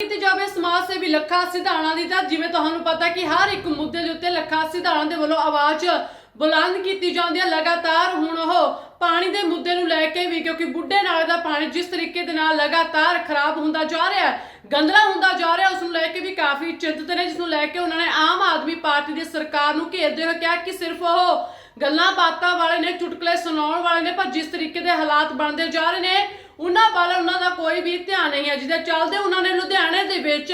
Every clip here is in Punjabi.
ਕੀਤੀ ਜਾਵੇ ਸਮਾਜ ਸੇਵੀ ਲੱਖਾ ਸਿਧਾਣਾ ਦੀ ਤਾਂ ਜਿਵੇਂ ਤੁਹਾਨੂੰ ਪਤਾ ਕਿ ਹਰ ਇੱਕ ਮੁੱਦੇ ਦੇ ਉੱਤੇ ਲੱਖਾ ਸਿਧਾਣਾ ਦੇ ਵੱਲੋਂ ਆਵਾਜ਼ ਬੁਲੰਦ ਕੀਤੀ ਜਾਂਦੀ ਹੈ। ਲਗਾਤਾਰ ਹੁਣ ਉਹ ਪਾਣੀ ਦੇ ਮੁੱਦੇ ਨੂੰ ਲੈ ਕੇ ਵੀ, ਕਿਉਂਕਿ ਬੁੱਢੇ ਨਾਲੇ ਦਾ ਪਾਣੀ ਜਿਸ ਤਰੀਕੇ ਦੇ ਨਾਲ ਲਗਾਤਾਰ ਖਰਾਬ ਹੁੰਦਾ ਜਾ ਰਿਹਾ ਹੈ, ਗੰਦਲਾ ਹੁੰਦਾ ਜਾ ਰਿਹਾ ਉਸ ਨੂੰ ਲੈ ਕੇ ਵੀ ਕਾਫੀ ਚਿੰਤਤ ਨੇ, ਜਿਸ ਨੂੰ ਲੈ ਕੇ ਉਹਨਾਂ ਨੇ ਆਮ ਆਦਮੀ ਪਾਰਟੀ ਦੀ ਸਰਕਾਰ ਨੂੰ ਘੇਰਦੇ ਹੋਏ ਕਿਹਾ ਕਿ ਸਿਰਫ ਉਹ ਗੱਲਾਂ ਬਾਤਾਂ ਵਾਲੇ ਨੇ, ਚੁਟਕਲੇ ਸੁਣਾਉਣ ਵਾਲੇ ਨੇ, ਪਰ ਜਿਸ ਤਰੀਕੇ ਦੇ ਹਾਲਾਤ ਬਣਦੇ ਜਾ ਰਹੇ ਨੇ, ਉਹਨਾਂ ਵੱਲ ਕੋਈ ਵੀ ਧਿਆਨ ਨਹੀਂ ਹੈ, ਜਿਹਦੇ ਚੱਲਦੇ ਉਹਨਾਂ ਨੇ ਲੁਧਿਆਣੇ ਦੇ ਵਿੱਚ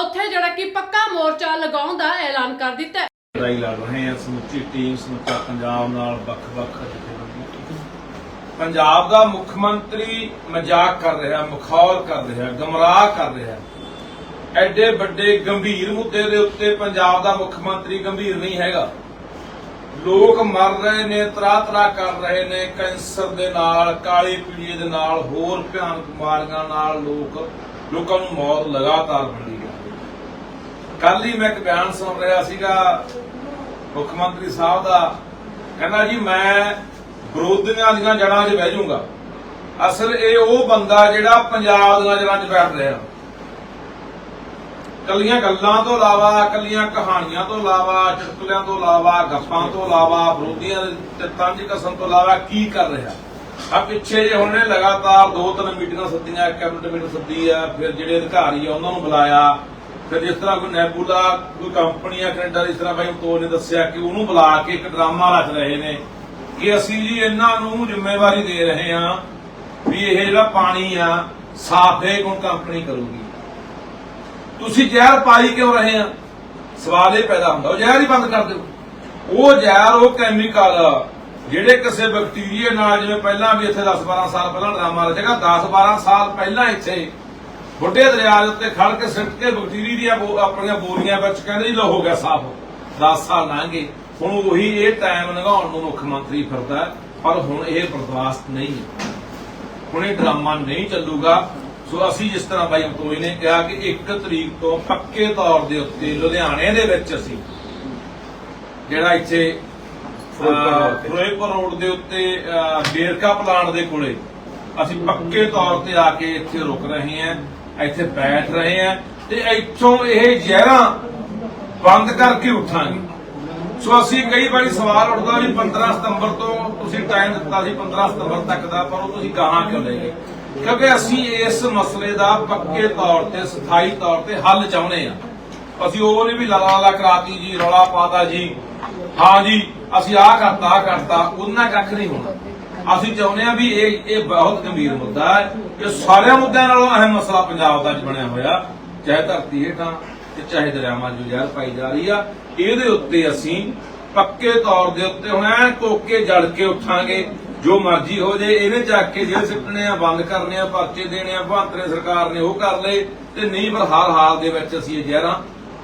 ਉੱਥੇ ਜਿਹੜਾ ਕਿ ਪੱਕਾ ਮੋਰਚਾ ਲਗਾਉਣ ਦਾ ਐਲਾਨ ਕਰ ਦਿੱਤਾ ਹੈ। ਲੜਾਈ ਲੜ ਰਹੇ ਆ, ਸਮੁੱਚੀ ਟੀਮ, ਸਮੁੱਚਾ ਪੰਜਾਬ ਨਾਲ ਵੱਖ-ਵੱਖ ਪੰਜਾਬ ਦਾ ਮੁੱਖ ਮੰਤਰੀ ਮਜ਼ਾਕ ਕਰ ਰਿਹਾ, ਮਖੌਲ ਕਰ ਰਿਹਾ, ਗਮਰਾਹ ਕਰ ਰਿਹਾ। ਐਡੇ ਵੱਡੇ ਗੰਭੀਰ ਮੁੱਦੇ ਦੇ ਉੱਤੇ ਪੰਜਾਬ ਦਾ ਮੁੱਖ ਮੰਤਰੀ ਗੰਭੀਰ ਨਹੀਂ ਹੈਗਾ। ਲੋਕ ਮਰ ਰਹੇ ਨੇ ਤਰਾ ਤਰਾ ਕਰ ਰਹੇ ਨੇ, ਕੈਂਸਰ ਦੇ ਨਾਲ, ਕਾਲੀ ਪੀਲੀਏ ਦੇ ਨਾਲ, ਹੋਰ ਭਿਆਨਕ ਬਿਮਾਰੀਆਂ ਨਾਲ ਲੋਕ, ਲੋਕਾਂ ਨੂੰ ਮੌਤ ਲਗਾਤਾਰ ਮਿਲੀ ਰਹੀ ਹੈ। ਕੱਲ ਹੀ ਮੈਂ ਇੱਕ ਬਿਆਨ ਸੁਣ ਰਿਹਾ ਸੀਗਾ ਮੁੱਖ ਮੰਤਰੀ ਸਾਹਿਬ ਦਾ। ਕਹਿੰਦਾ ਜੀ, ਮੈਂ ਵਿਰੋਧੀਆਂ ਦੀਆਂ ਜੜ੍ਹਾਂ 'ਚ ਬਹਿ ਜਾਊਂਗਾ। ਅਸਲ ਇਹ ਉਹ ਬੰਦਾ ਜਿਹੜਾ ਪੰਜਾਬ ਦੀਆਂ ਜੜ੍ਹਾਂ 'ਚ ਬੈਠ ਰਿਹਾ। ਕੱਲੀਆਂ ਗੱਲਾਂ ਤੋਂ ਇਲਾਵਾ, ਕੱਲੀਆਂ ਕਹਾਣੀਆਂ ਤੋਂ ਇਲਾਵਾ ਚੁਟਕਲਿਆਂ ਤੋਂ ਇਲਾਵਾ, ਗੱਪਾਂ ਤੋਂ ਇਲਾਵਾ, ਵਿਰੋਧੀਆਂ ਦੇ ਤੰਜ ਕਸਮ ਤੋਂ ਇਲਾਵਾ ਕੀ ਕਰ ਰਿਹਾ? ਆ ਪਿੱਛੇ ਜੇ ਉਹਨੇ ਲਗਾਤਾਰ ਦੋ ਤਿੰਨ ਮੀਟਿੰਗਾਂ ਸੱਦੀਆਂ ਕੈਬਨਿਟ ਮੀਟਿੰਗ ਸੱਦੀ ਆ, ਫਿਰ ਜਿਹੜੇ ਅਧਿਕਾਰੀ ਆ ਉਹਨਾਂ ਨੂੰ ਬੁਲਾਇਆ। ਫਿਰ ਜਿਸ ਤਰ੍ਹਾਂ ਕੋਈ ਨੈਬੂਲਾ, ਕੋਈ ਕੰਪਨੀ ਆ ਕੈਨੇਡਾ ਦੀ ਤਰ੍ਹਾਂ ਭਾਈ ਤੋਰ ਨੇ ਦੱਸਿਆ ਕਿ ਉਹਨੂੰ ਬੁਲਾ ਕੇ ਇੱਕ ਡਰਾਮਾ ਰਚ ਰਹੇ ਨੇ ਕਿ ਅਸੀਂ ਜੀ ਇਹਨਾਂ ਨੂੰ ਜ਼ਿੰਮੇਵਾਰੀ ਦੇ ਰਹੇ ਆ ਵੀ ਇਹ ਜਿਹੜਾ ਪਾਣੀ ਆ, ਸਾਫ਼ ਇਹ ਕੋਣ ਕੰਪਨੀ ਕਰੂਗੀ? ਤੁਸੀਂ ਜ਼ਹਿਰ ਪਾਈ ਕਿਉਂ ਰਹੇ ਆ? ਸਵਾਲ ਇਹ ਪੈਦਾ ਹੁੰਦਾ, ਉਹ ਜ਼ਹਿਰ ਹੀ ਬੰਦ ਕਰ ਦਿਓ। ਉਹ ਜ਼ਹਿਰ, ਉਹ ਕੈਮੀਕਲ ਜਿਹੜੇ ਕਿਸੇ ਬੈਕਟੀਰੀਆ ਨਾਲ, ਜਿਵੇਂ ਪਹਿਲਾਂ ਵੀ ਇੱਥੇ 10-12 ਸਾਲ ਪਹਿਲਾਂ ਡਰਾਮਾ ਰਚੇਗਾ 10-12 ਸਾਲ ਪਹਿਲਾਂ ਇੱਥੇ ਬੁੱਢੇ ਦਰਿਆ ਦੇ ਉੱਤੇ ਖੜ ਕੇ ਸਿੱਟ ਕੇ ਬੈਕਟੀਰੀਆ ਦੀਆਂ ਆਪਣੀਆਂ ਬੋਰੀਆਂ ਵਿੱਚ ਕਹਿੰਦੇ ਜੀ ਲੋ ਹੋ ਗਿਆ ਸਾਫ਼। 10 ਸਾਲ ਲੰਘੇ ਹੁਣ ਉਹੀ ਇਹ ਟਾਈਮ ਲੰਘਾਉਣ ਨੂੰ ਮੁੱਖ ਮੰਤਰੀ ਫਿਰਦਾ ਪਰ ਹੁਣ ਇਹ ਬਰਦਾਸ਼ਤ ਨਹੀਂ ਹੁਣ ਇਹ ਡਰਾਮਾ ਨਹੀਂ ਚੱਲੂਗਾ। ਸੋ ਅਸੀਂ ਜਿਸ ਤਰ੍ਹਾਂ ਬਾਈ ਅਮਤੋਈ ਨੇ ਕਿਹਾ ਕਿ 1 ਤਰੀਕ ਤੋਂ ਪੱਕੇ ਤੌਰ ਦੇ ਉੱਤੇ ਲੁਧਿਆਣੇ ਦੇ ਵਿੱਚ ਅਸੀਂ ਜਿਹੜਾ ਇੱਥੇ ਫਿਰੋਜ਼ਪੁਰ ਰੋਡ ਦੇ ਉੱਤੇ ਵੇਰਕਾ ਪਲਾਂਟ ਦੇ ਕੋਲੇ ਅਸੀਂ ਪੱਕੇ ਤੌਰ ਤੇ ਆ ਕੇ ਇੱਥੇ ਰੁਕ ਰਹੇ ਹਾਂ ਇੱਥੇ ਬੈਠ ਰਹੇ ਹਾਂ ਤੇ ਇੱਥੋਂ ਇਹ ਜ਼ਹਿਰਾਂ ਬੰਦ ਕਰਕੇ ਉੱਠਾਂਗੇ। ਸੋ ਅਸੀਂ ਕਈ ਵਾਰੀ ਸਵਾਲ ਉੱਠਦਾ ਵੀ 15 ਸਤੰਬਰ ਤੋਂ ਤੁਸੀਂ ਟਾਈਮ ਦਿੱਤਾ ਸੀ 15 ਸਤੰਬਰ ਤੱਕ ਦਾ ਪਰ ਉਹ ਤੁਸੀਂ ਗਾਹਾਂ ਕਿਉਂ ਲੈ ਗਏ? ਕਿਉਂਕਿ ਅਸੀਂ ਇਸ ਮਸਲੇ ਦਾ ਪੱਕੇ ਤੌਰ ਤੇ, ਸਥਾਈ ਤੌਰ ਤੇ ਹੱਲ ਚਾਹੁੰਦੇ ਆ ਅਸੀਂ ਉਹ ਨਹੀਂ ਵੀ ਲਾ ਲਾ ਕਰਾਤੀ ਜੀ, ਰੌਲਾ ਪਾਤਾ ਜੀ। ਹਾਂ ਜੀ, ਅਸੀਂ ਆਹ ਕਰਤਾ ਆਹ ਕਰਤਾ ਉਹਨਾਂ ਕੱਖ ਨਹੀਂ ਹੋਣਾ। ਅਸੀਂ ਚਾਹੁੰਦੇ ਆ ਵੀ ਇਹ ਇਹ ਬਹੁਤ ਗੰਭੀਰ ਮੁੱਦਾ ਹੈ ਇਹ ਸਾਰਿਆਂ ਮੁੱਦਿਆਂ ਨਾਲੋਂ ਅਹਿਮ ਮਸਲਾ ਪੰਜਾਬ ਦਾ ਅੱਜ ਬਣਿਆ ਹੋਇਆ। ਚਾਹੇ ਧਰਤੀ ਹੇਠਾਂ, ਤੇ ਚਾਹੇ ਦਰਿਆਵਾਂ 'ਚ ਜ਼ਹਿਰ ਪਾਈ ਜਾ ਰਹੀ ਆ। ਇਹਦੇ ਉੱਤੇ ਅਸੀਂ ਪੱਕੇ ਤੌਰ ਦੇ ਉੱਤੇ ਹੁਣ ਐ ਕੋਕੇ ਜੜ ਕੇ ਉੱਠਾਂਗੇ। ਜੋ ਮਰਜ਼ੀ ਹੋ ਜੇ ਇਹਨੇ ਚੱਕ ਕੇ ਜੇਲ੍ਹ ਸਿੱਟਣੇ ਆ ਬੰਦ ਕਰਨੇ ਆ ਪਰਚੇ ਦੇਣੇ ਆ ਭਾਂਤਰੇ ਸਰਕਾਰ ਨੇ ਉਹ ਕਰ ਲਏ ਤੇ ਨਹੀਂ ਪਰ ਹਰ ਹਾਲ ਦੇ ਵਿੱਚ ਅਸੀਂ ਇਹ ਜ਼ਹਿਰਾਂ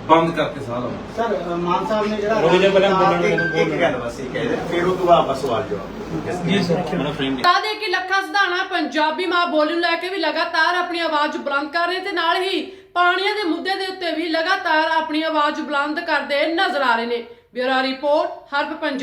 ਬੰਦ ਕਰਕੇ ਸਾਹ ਲਵਾਂਗੇ ਸਰ ਮਾਨ ਸਾਹਿਬ ਨੇ ਜਿਹੜਾ ਰੁਕ ਜਾ ਪਹਿਲਾਂ ਬੋਲਣ ਦੇ, ਇੱਕ- ਗੱਲ ਬਸ ਇਹ ਕਹਿ ਦੇ ਫਿਰ ਉਹ ਤੋਂ ਬਸ ਸਵਾਲ ਜਵਾਬ ਜੀ ਸਰ ਦੇ ਕਿ ਲੱਖਾ ਸਿਧਾਣਾ ਪੰਜਾਬੀ ਮਾਂ ਬੋਲੀ ਨੂੰ ਲੈ ਕੇ ਵੀ ਲਗਾਤਾਰ ਆਪਣੀ ਆਵਾਜ਼ ਬੁਲੰਦ ਕਰ ਰਹੇ ਤੇ ਨਾਲ ਹੀ ਪਾਣੀਆਂ ਦੇ ਮੁੱਦੇ ਦੇ ਉੱਤੇ ਵੀ ਲਗਾਤਾਰ ਆਪਣੀ ਆਵਾਜ਼ ਬੁਲੰਦ ਕਰਦੇ ਨਜ਼ਰ ਆ ਰਹੇ ਨੇ। ਬਿਊਰੋ ਰਿਪੋਰਟ ਹਰਬ ਪੰਜਾਬ।